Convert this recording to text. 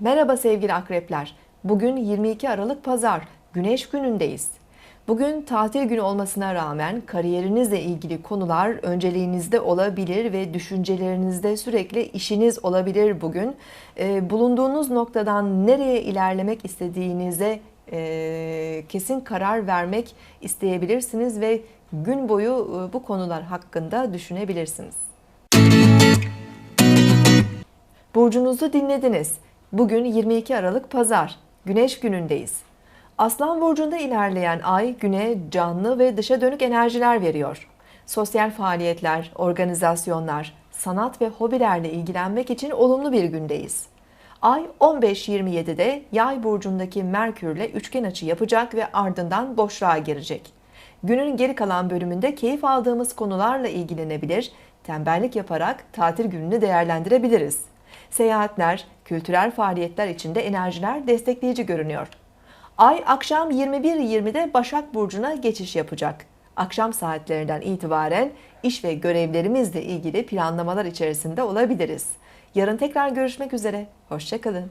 Merhaba sevgili akrepler. Bugün 22 Aralık Pazar, Güneş günündeyiz. Bugün tatil günü olmasına rağmen kariyerinizle ilgili konular önceliğinizde olabilir ve düşüncelerinizde sürekli işiniz olabilir bugün. Ee, bulunduğunuz noktadan nereye ilerlemek istediğinize e, kesin karar vermek isteyebilirsiniz ve gün boyu e, bu konular hakkında düşünebilirsiniz. Burcunuzu dinlediniz. Bugün 22 Aralık Pazar, Güneş günündeyiz. Aslan burcunda ilerleyen ay güne canlı ve dışa dönük enerjiler veriyor. Sosyal faaliyetler, organizasyonlar, sanat ve hobilerle ilgilenmek için olumlu bir gündeyiz. Ay 15-27'de Yay burcundaki Merkürle üçgen açı yapacak ve ardından boşluğa girecek. Günün geri kalan bölümünde keyif aldığımız konularla ilgilenebilir, tembellik yaparak tatil gününü değerlendirebiliriz. Seyahatler, kültürel faaliyetler içinde enerjiler destekleyici görünüyor. Ay akşam 21.20'de Başak Burcu'na geçiş yapacak. Akşam saatlerinden itibaren iş ve görevlerimizle ilgili planlamalar içerisinde olabiliriz. Yarın tekrar görüşmek üzere. Hoşçakalın.